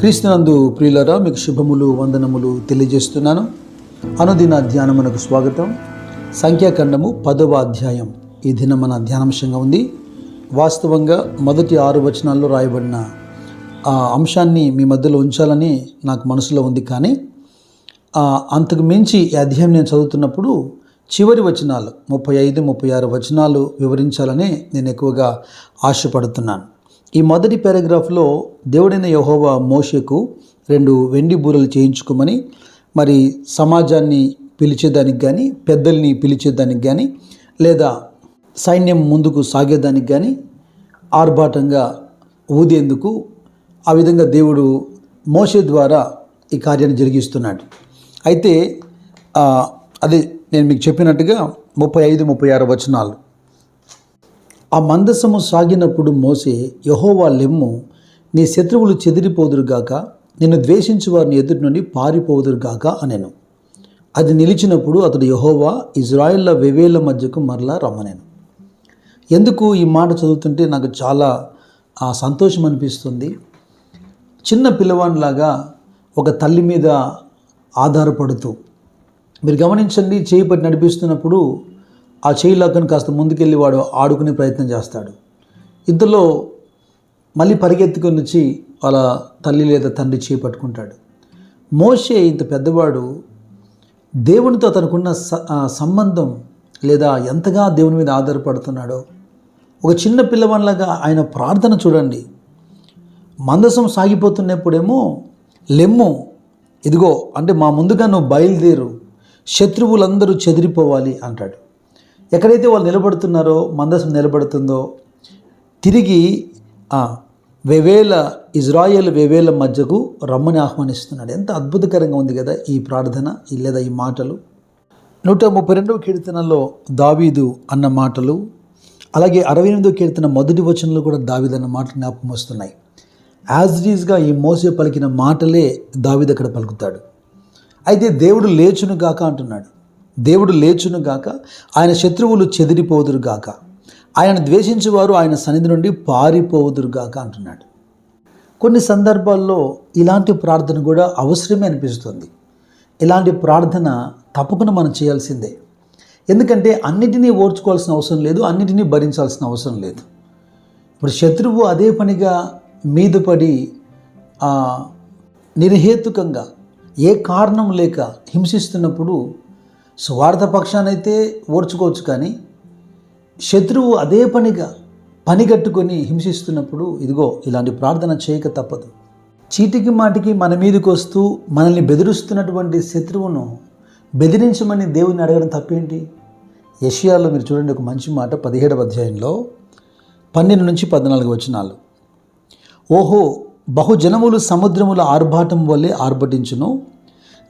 క్రీస్తునందు ప్రియులరా మీకు శుభములు వందనములు తెలియజేస్తున్నాను. అనుదిన ధ్యానమునకు స్వాగతం. సంఖ్యాఖండము పదవ అధ్యాయం. ఈ దినం మన ధ్యానాంశంగా ఉంది. వాస్తవంగా మొదటి ఆరు వచనాల్లో రాయబడిన ఆ అంశాన్ని మీ మధ్యలో ఉంచాలని నాకు మనసులో ఉంది. కానీ అంతకు మించి ఈ అధ్యాయం నేను చదువుతున్నప్పుడు చివరి వచనాలు ముప్పై ఐదు ముప్పై ఆరు వచనాలు వివరించాలని నేను ఎక్కువగా ఆశపడుతున్నాను. ఈ మొదటి పారాగ్రాఫ్లో దేవుడైన యహోవా మోషకు రెండు వెండి బూరలు చేయించుకోమని మరి సమాజాన్ని పిలిచేదానికి కానీ పెద్దల్ని పిలిచేదానికి కానీ లేదా సైన్యం ముందుకు సాగేదానికి కానీ ఆర్భాటంగా ఊదేందుకు ఆ విధంగా దేవుడు మోషే ద్వారా ఈ కార్యాన్ని జరిగిస్తున్నాడు. అయితే అదే నేను మీకు చెప్పినట్టుగా ముప్పై ఐదు ముప్పై ఆరు వచనాలు. ఆ మందసము సాగినప్పుడు మోసే యహోవా లెమ్ము నీ శత్రువులు చెదిరిపోదురుగాక నిన్ను ద్వేషించు వారిని ఎదుటి నుండి పారిపోదురుగాక అనెను. అది నిలిచినప్పుడు అతడు యహోవా ఇజ్రాయిల్ల వివేల మధ్యకు మరలా రమ్మనేను. ఎందుకు ఈ మాట చదువుతుంటే నాకు చాలా సంతోషం అనిపిస్తుంది. చిన్న పిల్లవాడిలాగా ఒక తల్లి మీద ఆధారపడుతూ. మీరు గమనించండి చేయి పట్టి నడిపిస్తున్నప్పుడు ఆ చేయి లాక్కని కాస్త ముందుకెళ్ళి వాడు ఆడుకునే ప్రయత్నం చేస్తాడు. ఇంతలో మళ్ళీ పరిగెత్తుకొని వచ్చి వాళ్ళ తల్లి లేదా తండ్రి చేయి పట్టుకుంటాడు. మోషే ఇంత పెద్దవాడు దేవునితో తనకున్న స- సంబంధం లేదా ఎంతగా దేవుని మీద ఆధారపడుతున్నాడో ఒక చిన్న పిల్లవాడిలాగా ఆయన ప్రార్థన చూడండి. మందసం సాగిపోతున్నప్పుడేమో లెమ్ము ఇదిగో అంటే మా ముందుగా నువ్వు బయలుదేరు శత్రువులందరూ చెదిరిపోవాలి అంటాడు. ఎక్కడైతే వాళ్ళు నిలబడుతున్నారో మందసం నిలబడుతుందో తిరిగి ఆ, వెవేల ఇజ్రాయెల్ వెవేల మధ్యకు రమ్మని ఆహ్వానిస్తున్నాడు. ఎంత అద్భుతకరంగా ఉంది కదా ఈ ప్రార్థన లేదా ఈ మాటలు. నూట ముప్పై రెండవ కీర్తనలో దావీదు అన్న మాటలు అలాగే అరవై ఎనిమిదవ కీర్తన మొదటి వచనంలో కూడా దావీదు అన్న మాటలు జ్ఞాపకం వస్తున్నాయి. యాజ్ ఈజ్గా ఈ మోసే పలికిన మాటలే దావీదు అక్కడ పలుకుతాడు. అయితే దేవుడు లేచును గాక అంటున్నాడు. దేవుడు లేచును గాక ఆయన శత్రువులు చెదిరిపోదురు గాక. ఆయన ద్వేషించేవారు ఆయన సన్నిధి నుండి పారిపోవుదురు గాక అంటున్నాడు. కొన్ని సందర్భాల్లో ఇలాంటి ప్రార్థన కూడా అవసరమే అనిపిస్తుంది. ఇలాంటి ప్రార్థన తప్పకుండా మనం చేయాల్సిందే. ఎందుకంటే అన్నిటినీ ఓర్చుకోవాల్సిన అవసరం లేదు అన్నిటినీ భరించాల్సిన అవసరం లేదు. ఇప్పుడు శత్రువు అదే పనిగా మీద పడి నిర్హేతుకంగా ఏ కారణం లేక హింసిస్తున్నప్పుడు స్వార్థ పక్షానైతే ఓర్చుకోవచ్చు కానీ శత్రువు అదే పనిగా పనిగట్టుకొని హింసిస్తున్నప్పుడు ఇదిగో ఇలాంటి ప్రార్థన చేయక తప్పదు. చీటికి మాటికి మన మీదకి వస్తూ మనల్ని బెదిరిస్తున్నటువంటి శత్రువును బెదిరించమని దేవుని అడగడం తప్పేంటి? యషియాలో మీరు చూడండి ఒక మంచి మాట పదిహేడవ అధ్యాయంలో పన్నెండు నుంచి పద్నాలుగు వచనాలు. ఓహో బహుజనములు సముద్రముల ఆర్భాటం వల్లే ఆర్భటించును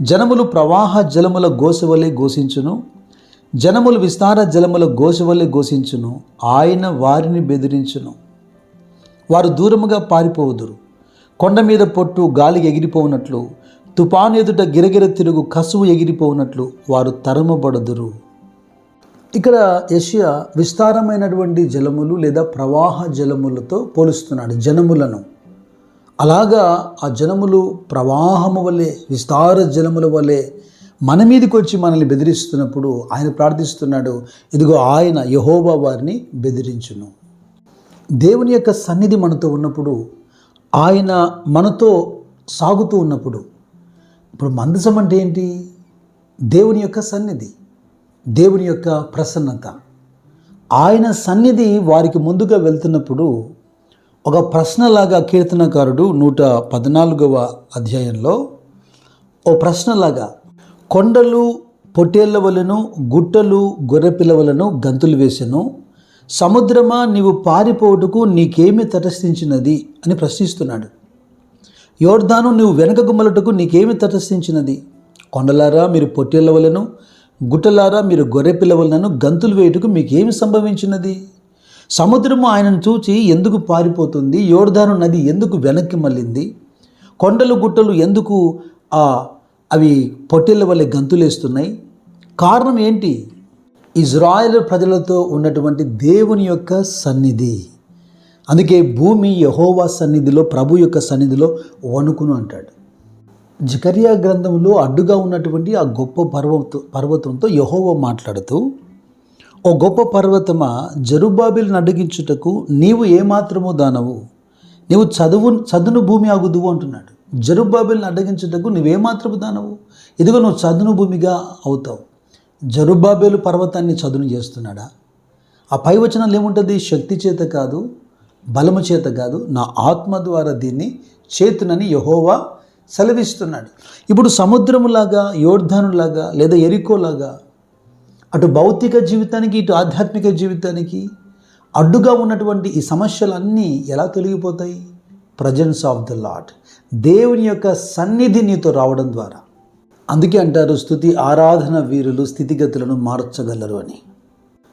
జనములు ప్రవాహ జలముల గోసవలే ఘోషించును జనములు విస్తార జలముల గోసవలే ఘోషించును ఆయన వారిని బెదిరించును. వారు దూరముగా పారిపోవుదురు. కొండ మీద పొట్టు గాలి ఎగిరిపోవునట్లు తుపాను ఎదుట గిరగిర తిరుగు కసువు ఎగిరిపోవునట్లు వారు తరమబడదురు. ఇక్కడ యషియా విస్తారమైనటువంటి జలములు లేదా ప్రవాహ జలములతో పోలుస్తున్నాడు జనములను. అలాగా ఆ జనములు ప్రవాహము వలె విస్తార జనముల వలె మన మీదకి వచ్చి మనల్ని బెదిరిస్తున్నప్పుడు ఆయన ప్రార్థిస్తున్నాడు ఇదిగో ఆయన యహోబా వారిని బెదిరించును. దేవుని యొక్క సన్నిధి మనతో ఉన్నప్పుడు ఆయన మనతో సాగుతూ ఉన్నప్పుడు ఇప్పుడు మందసం అంటే ఏంటి? దేవుని యొక్క సన్నిధి దేవుని యొక్క ప్రసన్నత. ఆయన సన్నిధి వారికి ముందుగా వెళ్తున్నప్పుడు ఒక ప్రశ్నలాగా కీర్తనకారుడు నూట పద్నాలుగవ అధ్యాయంలో ఓ ప్రశ్నలాగా కొండలు పొట్టేళ్ళ వలను గుట్టలు గొర్రెపిల్లవలను గంతులు వేసెను. సముద్రమా నీవు పారిపోవుటకు నీకేమి తటస్థించినది? అని ప్రశ్నిస్తున్నాడు. యోర్ధాను నువ్వు వెనక గుమ్మలటకు నీకేమి తటస్థించినది? కొండలారా మీరు పొట్టేళ్ళ వలను గుట్టలారా మీరు గొర్రెపిల్ల వలనను గంతులు వేయుటకు మీకేమి సంభవించినది? సముద్రము ఆయనను చూచి ఎందుకు పారిపోతుంది? యోర్ధాను నది ఎందుకు వెనక్కి మళ్ళింది? కొండలు గుట్టలు ఎందుకు ఆ అవి పొట్టెల వల్లే గంతులేస్తున్నాయి? కారణం ఏంటి? ఇజ్రాయెల్ ప్రజలతో ఉన్నటువంటి దేవుని యొక్క సన్నిధి. అందుకే భూమి యహోవా సన్నిధిలో ప్రభు యొక్క సన్నిధిలో వణుకును అంటాడు. జకర్యా గ్రంథంలో అడ్డుగా ఉన్నటువంటి ఆ గొప్ప పర్వత పర్వతంతో యహోవ మాట్లాడుతూ ఓ గొప్ప పర్వతమా జరుబాబిల్ని అడ్డగించుటకు నీవు ఏమాత్రమో దానవు. నీవు చదువు చదును భూమి ఆగుదువు అంటున్నాడు. జరుబాబిల్ని అడ్డగించుటకు నువ్వేమాత్రము దానవు? ఇదిగో నువ్వు చదును భూమిగా అవుతావు. జరుబాబేలు పర్వతాన్ని చదును చేస్తున్నాడా? ఆ పై వచనాలు ఏముంటుంది? శక్తి చేత కాదు బలము చేత కాదు నా ఆత్మ ద్వారా దీన్ని చేతునని యహోవా సెలవిస్తున్నాడు. ఇప్పుడు సముద్రములాగా యోర్ధనులాగా లేదా ఎరికోలాగా అటు భౌతిక జీవితానికి ఇటు ఆధ్యాత్మిక జీవితానికి అడ్డుగా ఉన్నటువంటి ఈ సమస్యలన్నీ ఎలా తొలగిపోతాయి? ప్రజెన్స్ ఆఫ్ ద లాట్ దేవుని యొక్క సన్నిధి నీతో రావడం ద్వారా. అందుకే అంటారు స్థుతి ఆరాధన వీరులు స్థితిగతులను మార్చగలరు అని.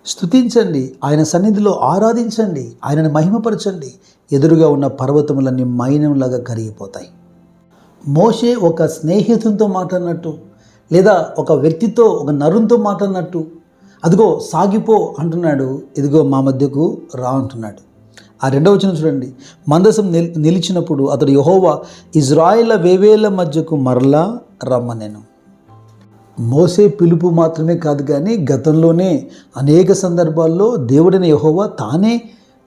స్థుతించండి ఆయన సన్నిధిలో ఆరాధించండి ఆయనను మహిమపరచండి. ఎదురుగా ఉన్న పర్వతములన్నీ మైనంలాగా కరిగిపోతాయి. మోషే ఒక స్నేహితునితో మాట్లాడినట్టు లేదా ఒక వ్యక్తితో ఒక నరునితో మాట్లాడినట్టు అదిగో సాగిపో అంటున్నాడు ఇదిగో మా మధ్యకు రా అంటున్నాడు. ఆ రెండవ వచనం చూడండి. మందసం నిల్ నిలిచినప్పుడు అతడు యహోవా ఇజ్రాయిల వేవేల మధ్యకు మరలా రమ్మనెను. మోసే పిలుపు మాత్రమే కాదు కానీ గతంలోనే అనేక సందర్భాల్లో దేవుడైన యహోవా తానే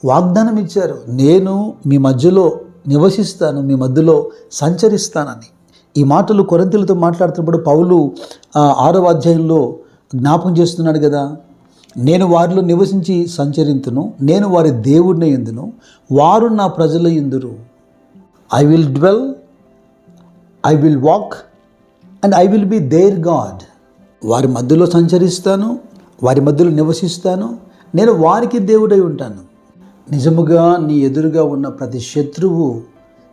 వాగ్దానం ఇచ్చారు నేను మీ మధ్యలో నివసిస్తాను మీ మధ్యలో సంచరిస్తానని. ఈ మాటలు కొరంతలతో మాట్లాడుతున్నప్పుడు పౌలు ఆరవ అధ్యాయంలో జ్ఞాపకం చేస్తున్నాడు కదా నేను వారిలో నివసించి సంచరింతును నేను వారి దేవుడిని ఎందును వారు నా ప్రజల ఎందురు? I will dwell I will walk and I will be there God వారి మధ్యలో సంచరిస్తాను వారి మధ్యలో నివసిస్తాను నేను వారికి దేవుడై ఉంటాను. నిజముగా నీ ఎదురుగా ఉన్న ప్రతి శత్రువు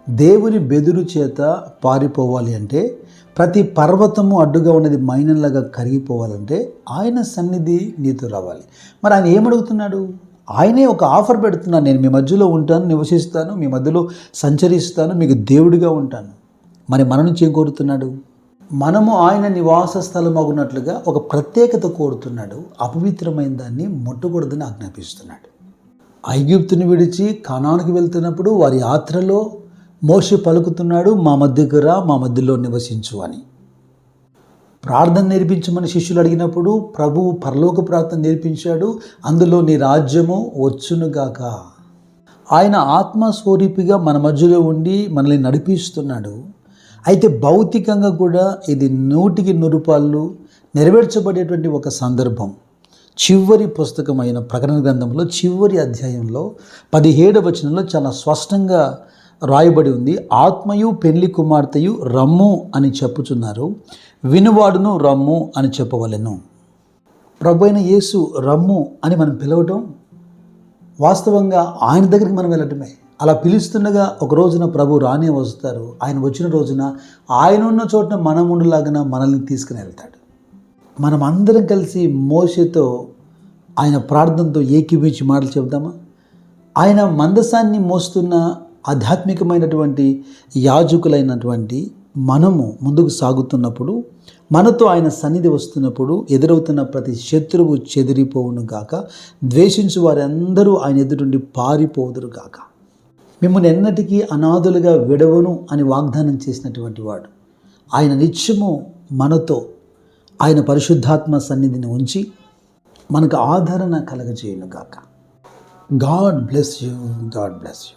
దేవుని బెదురు చేత పారిపోవాలి అంటే ప్రతి పర్వతము అడ్డుగా ఉన్నది మైనంలాగా కరిగిపోవాలంటే ఆయన సన్నిధి నీతో రావాలి. మరి ఆయన ఏమడుగుతున్నాడు? ఆయనే ఒక ఆఫర్ పెడుతున్నాను నేను మీ మధ్యలో ఉంటాను నివసిస్తాను మీ మధ్యలో సంచరిస్తాను మీకు దేవుడిగా ఉంటాను. మరి మన నుంచి ఏం కోరుతున్నాడు? మనము ఆయన నివాస స్థలమగునట్లుగా ఒక ప్రత్యేకత కోరుతున్నాడు. అపవిత్రమైన దాన్ని ముట్టకూడదని ఆజ్ఞాపిస్తున్నాడు. ఐగుప్తుని విడిచి కణానికి వెళ్తున్నప్పుడు వారి యాత్రలో మోషే పలుకుతున్నాడు మా మధ్యకు రా మా మధ్యలో నివసించు అని. ప్రార్థన నేర్పించమని శిష్యులు అడిగినప్పుడు ప్రభువు పరలోక ప్రార్థన నేర్పించాడు అందులో నీ రాజ్యము వచ్చునుగాక ఆయన ఆత్మస్వరూపిగా మన మధ్యలో ఉండి మనల్ని నడిపిస్తున్నాడు. అయితే భౌతికంగా కూడా ఇది నూటికి నూరుపాళ్ళు నెరవేర్చబడేటువంటి ఒక సందర్భం. చివరి పుస్తకమైన ప్రకటన గ్రంథంలో చివరి అధ్యాయంలో పదిహేడవ వచనంలో చాలా స్పష్టంగా రాయబడి ఉంది. ఆత్మయు పెళ్ళి కుమార్తెయు రమ్ము అని చెప్పుచున్నారు. వినువాడును రమ్ము అని చెప్పవలెను. ప్రభు అయిన యేసు రమ్ము అని మనం పిలవటం వాస్తవంగా ఆయన దగ్గరికి మనం వెళ్ళటమే. అలా పిలుస్తుండగా ఒక రోజున ప్రభు రానే వస్తారు. ఆయన వచ్చిన రోజున ఆయన ఉన్న చోటున మనం ఉండలాగిన మనల్ని తీసుకుని వెళ్తాడు. మనం అందరం కలిసి మోసతో ఆయన ప్రార్థనతో ఏకీభించి మాటలు చెబుదామా? ఆయన మందసాన్ని మోస్తున్న ఆధ్యాత్మికమైనటువంటి యాజకులైనటువంటి మనము ముందుకు సాగుతున్నప్పుడు మనతో ఆయన సన్నిధి వస్తున్నప్పుడు ఎదురవుతున్న ప్రతి శత్రువు చెదిరిపోవును గాక ద్వేషించు వారందరూ ఆయన ఎదురుండి పారిపోదురు గాక. మిమ్మల్ని ఎన్నటికీ అనాథులుగా విడవను అని వాగ్దానం చేసినటువంటి వాడు. ఆయన నిత్యము మనతో ఆయన పరిశుద్ధాత్మ సన్నిధిని ఉంచి మనకు ఆదరణ కలగజేయును గాక. God bless you God bless you.